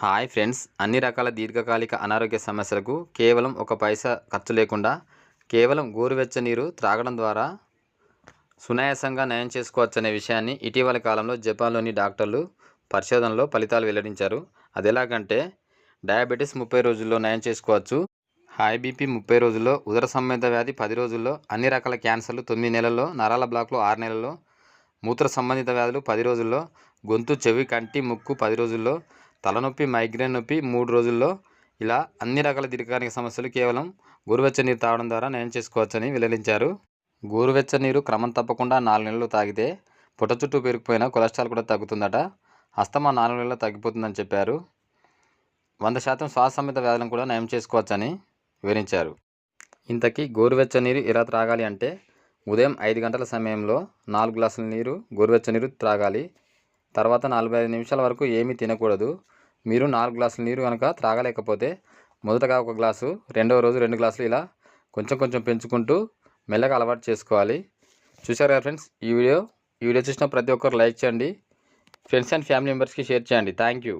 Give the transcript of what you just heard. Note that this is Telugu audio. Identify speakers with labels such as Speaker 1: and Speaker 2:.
Speaker 1: Hi friends. అన్ని రకాల దీర్ఘకాలిక అనారోగ్య సమస్యలకు కేవలం ఒక పైసా ఖర్చు లేకుండా కేవలం గోరువెచ్చ నీరు త్రాగడం ద్వారా సునాయాసంగా నయం చేసుకోవచ్చనే విషయాన్ని ఇటీవల కాలంలో జపాన్లోని డాక్టర్లు పరిశోధనలో ఫలితాలు వెల్లడించారు. అది ఎలాగంటే డయాబెటీస్ ముప్పై రోజుల్లో నయం చేసుకోవచ్చు. హై బీపీ ముప్పై రోజుల్లో ఉదర సంబంధ వ్యాధి పది రోజుల్లో అన్ని రకాల క్యాన్సర్లు తొమ్మిది నెలల్లో నరాల బ్లాక్లు ఆరు నెలల్లో మూత్ర సంబంధిత వ్యాధులు పది రోజుల్లో గొంతు చెవి కంటి ముక్కు పది రోజుల్లో తలనొప్పి మైగ్రేన్ నొప్పి మూడు రోజుల్లో ఇలా అన్ని రకాల దీర్ఘకాలిక సమస్యలు కేవలం గోరువెచ్చ నీరు తాగడం ద్వారా నయం చేసుకోవచ్చని వెల్లడించారు. గోరువెచ్చ నీరు క్రమం తప్పకుండా నాలుగు నెలలు తాగితే పొట్ట చుట్టూ పెరిగిపోయిన కొలెస్ట్రాల్ కూడా తగ్గుతుందట. అస్తమా నాలుగు నెలల్లో తగ్గిపోతుందని చెప్పారు. వంద శాతం శ్వాస సంబంధిత వ్యాధులను కూడా నయం చేసుకోవచ్చని వివరించారు. ఇంతకీ గోరువెచ్చ నీరు ఎలా త్రాగాలి అంటే ఉదయం ఐదు గంటల సమయంలో నాలుగు గ్లాసుల నీరు గోరువెచ్చ నీరు త్రాగాలి. తర్వాత నలభై ఐదు నిమిషాల వరకు ఏమీ తినకూడదు. మీరు నాలుగు గ్లాసులు నీరు కనుక త్రాగలేకపోతే మొదటగా ఒక గ్లాసు రెండవ రోజు రెండు గ్లాసులు ఇలా కొంచెం కొంచెం పెంచుకుంటూ మెల్లగా అలవాటు చేసుకోవాలి. చూసారు కదా ఫ్రెండ్స్ ఈ వీడియో ఈ వీడియో చూసిన ప్రతి ఒక్కరు లైక్ చేయండి. ఫ్రెండ్స్ అండ్ ఫ్యామిలీ మెంబర్స్కి షేర్ చేయండి. Thank you.